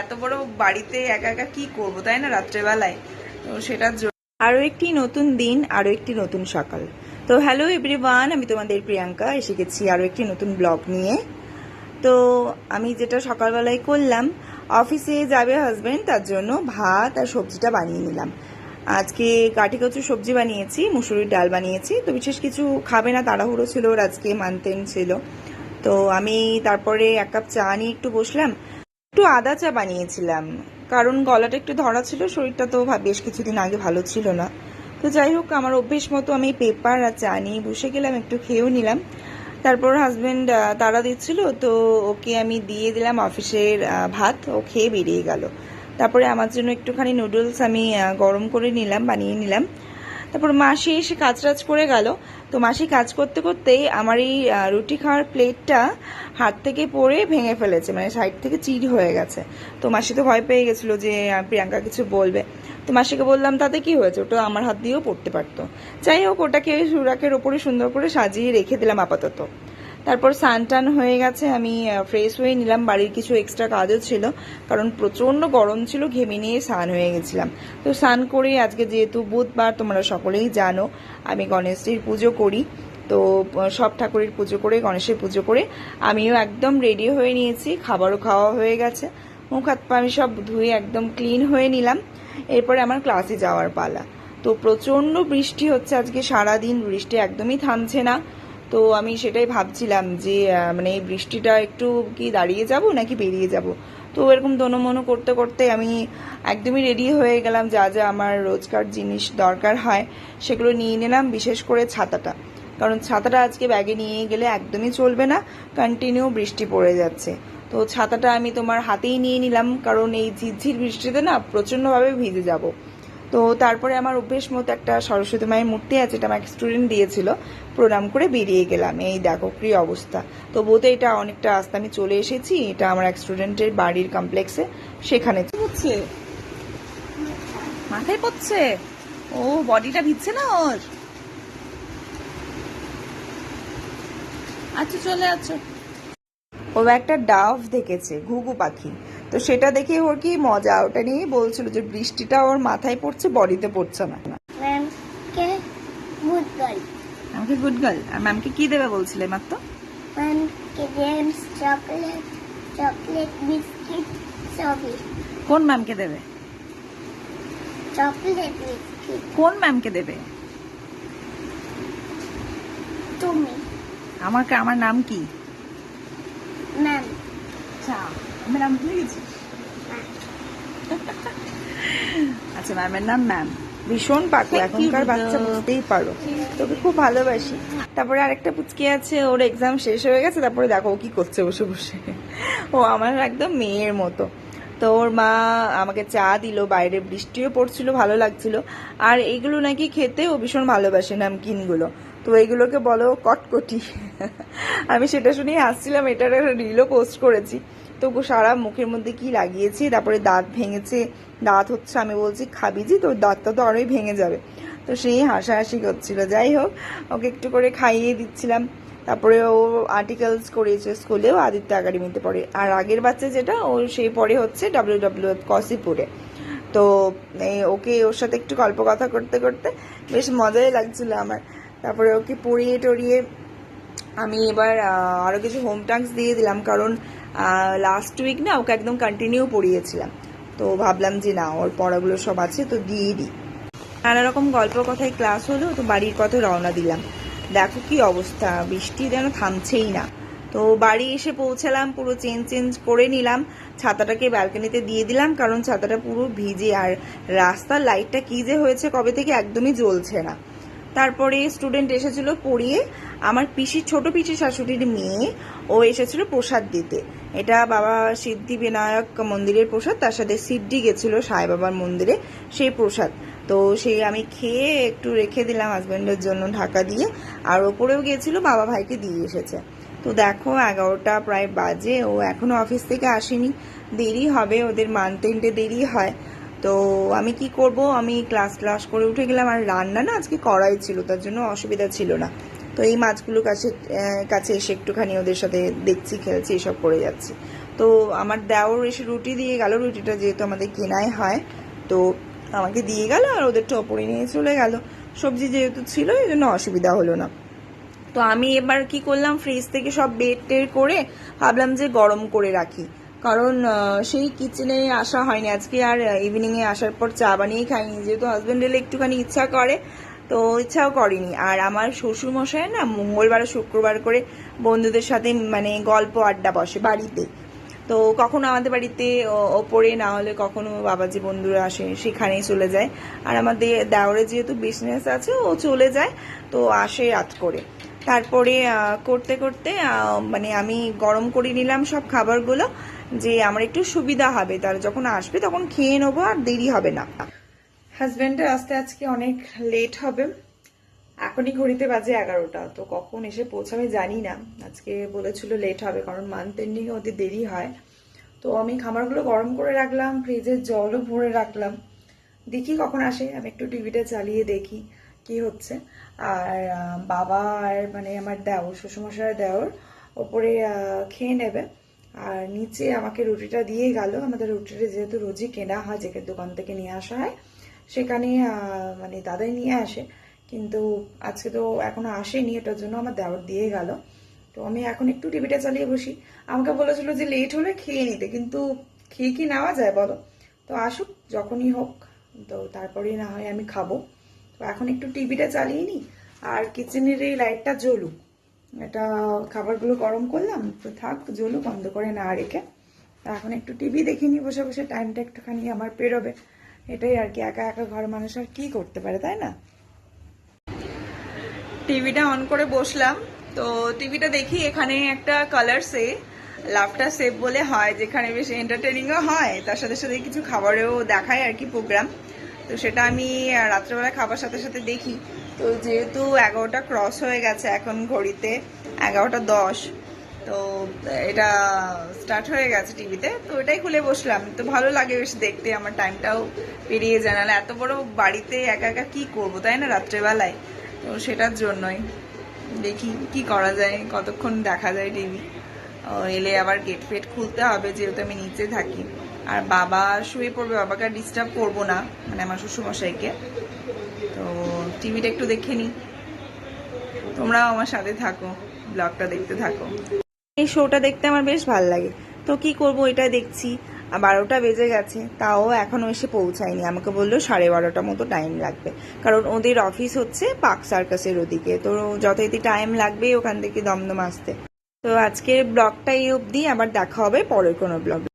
এত বড় বাড়িতে একা একা কি করব, তাই না, রাত্রেবেলায়? তো সেটার জন্য আরও একটি নতুন দিন, আরও একটি নতুন সকাল। তো হ্যালো এভরিওয়ান, আমি তোমাদের প্রিয়াঙ্কা, এসে গেছি আরও একটি নতুন ব্লগ নিয়ে। তো আমি যেটা সকালবেলায় করলাম, অফিসে যাবে হাজব্যান্ড তার জন্য ভাত আর সবজিটা বানিয়ে নিলাম। আজকে কাঠি কচু সবজি বানিয়েছি, মুসুরির ডাল বানিয়েছি, তো বিশেষ কিছু খাবে না, তাড়াহুড়ো ছিল, ওর আজকে মানতেন ছিল। তো আমি তারপরে এক কাপ চা নিয়ে একটু বসলাম একটু আদা চা বানিয়েছিলাম। কারণ গলাটা একটু ধরা ছিল, শরীরটা তো বেশ কিছুদিন আগে ভালো ছিল না। তো যাই হোক, আমার অভ্যেস মতো আমি পেপার আর চা নিয়ে বসে গেলাম, একটু খেয়েও নিলাম। তারপর হাজবেন্ড তারা দিচ্ছিল, তো ওকে আমি দিয়ে দিলাম অফিসের ভাত, ও খেয়ে বেরিয়ে গেল। তারপরে আমার জন্য একটুখানি নুডলস আমি গরম করে নিলাম, বানিয়ে নিলাম। তারপর মাসি এসে কাজ টাজ করে গেল। তো মাসি কাজ করতে করতেই আমার এই রুটি খাওয়ার প্লেটটা হাত থেকে পড়ে ভেঙে ফেলেছে মানে সাইড থেকে চির হয়ে গেছে। তো মাসি তো ভয় পেয়ে গেছিল যে প্রিয়াঙ্কা কিছু বলবে। তো মাসিকে বললাম, তাতে কি হয়েছে? ওটা আমার হাত দিয়েও পড়তে পারতো। যাই হোক, ওটাকে সুরাকের ওপরে সুন্দর করে সাজিয়ে রেখে দিলাম আপাতত। তারপর স্নান টান হয়ে গেছে, আমি ফ্রেশ হয়ে নিলাম। বাড়ির কিছু এক্সট্রা কাজও ছিল, কারণ প্রচণ্ড গরম ছিল, ঘেমে নিয়ে স্নান হয়ে গেছিলাম। তো স্নান করে আজকে যেহেতু বুধবার, তোমরা সকলেই জানো, আমি গণেশজির পুজো করি। তো সব ঠাকুরের পুজো করে, গণেশের পুজো করে, আমিও একদম রেডি হয়ে নিয়েছি, খাবারও খাওয়া হয়ে গেছে। মুখ হাত পা আমি সব ধুয়ে একদম ক্লিন হয়ে নিলাম। এরপরে আমার ক্লাসে যাওয়ার পালা। তো প্রচণ্ড বৃষ্টি হচ্ছে আজকে সারা দিন বৃষ্টি একদমই থামছে না। তো আমি সেটাই ভাবছিলাম যে মানে এই বৃষ্টিটা একটু কি দাঁড়িয়ে যাব নাকি বেরিয়ে যাব? তো এরকম দনমনো করতে করতে আমি একদমই রেডি হয়ে গেলাম যা যা আমার রোজকার জিনিস দরকার হয় সেগুলো নিয়ে নিলাম, বিশেষ করে ছাতাটা। কারণ ছাতাটা আজকে ব্যাগে নিয়ে গেলে একদমই চলবে না কন্টিনিউ বৃষ্টি পড়ে যাচ্ছে। তো ছাতাটা আমি তোমার হাতেই নিয়ে নিলাম, কারণ এই ঝিরঝির বৃষ্টিতে না প্রচণ্ডভাবে ভিজে যাব। তো তারপরে আমার অভ্যেস মতো একটা সরস্বতী মায়ের মূর্তি আছে, এটা আমার স্টুডেন্ট দিয়েছিল। প্রণাম করে বেরিয়ে গেলাম। এই দেখো কি অবস্থা। তো বোধ এটা অনেকটা রাস্তা আমি চলে এসেছি। এটা আমার এক স্টুডেন্টের বাড়ির কমপ্লেক্সে সেখানে মাথায় পড়ছে। ও, বডিটা ভিজছে না ওর? আচ্ছা চলে আছো। ও একটা ডাভ দেখেছে, ঘুঘু পাখি। তো সেটা দেখে ওর কি মজা, ওটা নিয়ে বলছিল যে বৃষ্টিটা ওর মাথায় পড়ছে, বডিতে পড়ছে না ম্যামকে বুধবার আমাকে গুড গার্ল আর ম্যামকে কি দেবে বলছিলে মাত্র? ম্যামকে জেমস চকলেট চকলেট বিস্কিট সবই। কোন ম্যামকে দেবে? চকলেট বিস্কিট কোন ম্যামকে দেবে? তুমি। আমাকে আমার নাম কি? ম্যাম আচ্ছা আমার নাম ভুলে গেছিস আচ্ছা ম্যামের নাম ম্যাম ভীষণ পাকো এখনকার বাচ্চা বুঝতেই পারো। তোকে খুব ভালোবাসি। তারপরে আরেকটা পুচকি আছে ওর এক্সাম শেষ হয়ে গেছে তারপরে দেখো ও কি করছে বসে বসে। ও আমার একদম মেয়ের মতো। তো ওর মা আমাকে চা দিল বাইরে বৃষ্টিও পড়ছিল ভালো লাগছিল। আর এইগুলো নাকি খেতে ও ভীষণ ভালোবাসে নামকিনগুলো। তো এইগুলোকে বলো কটকটি। আমি সেটা শুনেই হাসছিলাম এটার একটা রিলও পোস্ট করেছি। তো সারা মুখের মধ্যে কি লাগিয়েছি? তারপরে দাঁত ভেঙেছে। দাঁত হচ্ছে আমি বলছি খাবি যে, তোর দাঁতটা তো আরোই ভেঙে যাবে। তো সেই হাসাহাসি করছিল। যাই হোক, ওকে একটু করে খাইয়ে দিচ্ছিলাম। তারপরে ও আর্টিকেলস করেছে স্কুলেও আদিত্য একাডেমিতে পড়ে। আর আগের বাচ্চা যেটা, ও সেই পড়ে হচ্ছে ডাব্লিউ ডাব্লিউ এফ কসিপুরে তো ওকে ওর সাথে একটু গল্প কথা করতে করতে বেশ মজাই লাগছিল আমার। তারপরে ওকে পড়িয়ে টড়িয়ে আমি এবার আরও কিছু হোম টাস্ক দিয়ে দিলাম। কারণ লাস্ট উইক না ওকে একদম কন্টিনিউ পড়িয়েছিলাম। তো ভাবলাম যে না, ওর পড়াগুলো সব আছে, তো দিয়ে দিই। নানা রকম গল্প কথায় ক্লাস হলো, তো বাড়ির পথে রওনা দিলাম। দেখো কি অবস্থা, বৃষ্টি যেন থামছেই না। তো বাড়ি এসে পৌঁছালাম, পুরো চেঞ্জ চেঞ্জ করে নিলাম। ছাতাটাকে ব্যালকনিতে দিয়ে দিলাম, কারণ ছাতাটা পুরো ভিজে, আর রাস্তার লাইটটা কি যে হয়েছে কবে থেকে একদমই জ্বলছে না। তারপরে স্টুডেন্ট এসেছিল পড়িয়ে, আমার পিসির, ছোট পিসির শাশুড়ির মেয়ে ও এসেছিল প্রসাদ দিতে। এটা বাবা সিদ্ধি বিনায়ক মন্দিরের প্রসাদ, তার সাথে সিদ্ধি গেছিল সাই বাবার মন্দিরে সেই প্রসাদ। তো সেই আমি খেয়ে একটু রেখে দিলাম হাজব্যান্ডের জন্য ঢাকা দিয়ে, আর ওপরেও গিয়েছিল, বাবা ভাইকে দিয়ে এসেছে। তো দেখো, এগারোটা প্রায় বাজে, ও এখনও অফিস থেকে আসেনি। দেরি হবে, ওদের মানতেনটে দেরি হয়। তো আমি কি করব? আমি ক্লাস ক্লাস করে উঠে গেলাম, আর রান্না না আজকে করাই ছিল, তার জন্য অসুবিধা ছিল না। তো এই মাছগুলো কাছে কাছে এসে একটুখানি ওদের সাথে দেখছি, খেলছি, এসব করে যাচ্ছি। তো আমার দেওর এসে রুটি দিয়ে গেল, রুটিটা যেহেতু আমাদের কেনাই হয়, তো আমাকে দিয়ে গেল আর ওদের ওপরে নিয়ে চলে গেল। সবজি যেহেতু ছিল, এই জন্য অসুবিধা হলো না। তো আমি এবার কি করলাম ফ্রিজ থেকে সব বেড টের করে ভাবলাম যে গরম করে রাখি। কারণ সেই কিচেনে আসা হয়নি। আজকে আর ইভিনিং এ আসার পর চা বানিয়ে খাইনি। যেহেতু হাজবেন্ড এলে একটুখানি ইচ্ছা করে তো ইচ্ছাও করেনি। আর আমার শ্বশুর মশাই না মঙ্গলবার শুক্রবার করে বন্ধুদের সাথে মানে গল্প আড্ডা বসে বাড়িতে। তো কখনো আমাদের বাড়িতে ওপরে না হলে কখনো বাবাজি বন্ধুরা আসে, সেখানেই চলে যায়। আর আমাদের দেওরে যেহেতু বিজনেস আছে, ও চলে যায়, তো আসে রাত করে। তারপরে করতে করতে মানে আমি গরম করে নিলাম সব খাবারগুলো, যে আমার একটু সুবিধা হবে। তার যখন আসবে তখন খেয়ে নেব আর দেরি হবে না। হাজব্যান্ডের আসতে আজকে অনেক লেট হবে। এখনই ঘড়িতে বাজে এগারোটা, তো কখন এসে পৌঁছাবে জানি না। আজকে বলেছিল লেট হবে, কারণ মান্থ এন্ডিং ওদের দেরি হয়। তো আমি খাবারগুলো গরম করে রাখলাম ফ্রিজের জলও ভরে রাখলাম। দেখি কখন আসে, আমি একটু টিভিটা চালিয়ে দেখি কি হচ্ছে। আর বাবা আর মানে আমার দেওর শ্বশুরমশাই দেওর, ওপরে খেয়ে নেবে। আর নিচে আমাকে রুটিটা দিয়ে গেল। আমাদের রুটিটা যেহেতু রোজই কেনা হয় যেখানে দোকান থেকে নিয়ে আসা হয় সেখানে মানে দাদাই নিয়ে আসে। কিন্তু আজকে তো এখনও আসেনি, এটার জন্য আমার দেওয়ার দিয়ে গেল। তো আমি এখন একটু টিভিটা চালিয়ে বসি। আমাকে বলেছিল যে লেট হলে খেয়ে নিতে, কিন্তু খেয়ে কি নেওয়া যায় বলো? তো আসুক, যখনই হোক, তো তারপরেই না হয় আমি খাব। তো এখন একটু টিভিটা চালিয়ে নিই, আর কিচেনের এই লাইটটা জ্বলুক। এটা খাবারগুলো গরম করলাম, তো থাক, জ্বলুক বন্ধ করে না রেখে। এখন একটু টিভি দেখিনি বসে বসে টাইমটা একটুখানি আমার পেরোবে। এটাই আর কি, একা একা ঘর মানুষ আর কি করতে পারে, তাই না? টিভিটা অন করে বসলাম, তো টিভিটা দেখি এখানে একটা কালার সে লাভটা সেভ বলে হয়, যেখানে বেশ এন্টারটেনিংও হয়। তার সাথে সাথে কিছু খাবারেও দেখায় আর কি প্রোগ্রাম তো সেটা আমি রাত্রেবেলা খাবার সাথে সাথে দেখি। তো যেহেতু এগারোটা ক্রস হয়ে গেছে এখন ঘড়িতে, এগারোটা দশ তো, এটা স্টার্ট হয়ে গেছে টিভিতে তো এটাই খুলে বসলাম। তো ভালো লাগে বেশ দেখতে, আমার টাইমটাও পেরিয়ে যায়। নাহলে এত বড় বাড়িতে একা একা কি করব, তাই না, রাত্রেবেলায়? তো সেটার জন্যই। দেখি কি করা যায়, কতক্ষণ দেখা যায় টিভি এলে আবার গেট ফেট খুলতে হবে, যেহেতু আমি নিচে থাকি। আর বাবা শুয়ে পড়বে, বাবাকে ডিস্টার্ব করব না মানে আমার শ্বশুরমশাইকে। তো টিভিটা একটু দেখে নিই তোমরাও আমার সাথে থাকো ব্লগটা দেখতে থাকো। এই শোটা দেখতে আমার বেশ ভালো লাগে। তো কি করব, এটা দেখছি। বারোটা বেজে গেছে, তাও এখনও এসে পৌঁছায়নি। আমাকে বলল সাড়ে বারোটা মতো টাইম লাগবে। কারণ ওদের অফিস হচ্ছে পার্ক সার্কাসের ওদিকে। তো যথারীতি টাইম লাগবে ওখান থেকে দমদম আসতে। তো আজকের ব্লগটা এই অবধি। আবার দেখা হবে পরের কোনো ব্লগ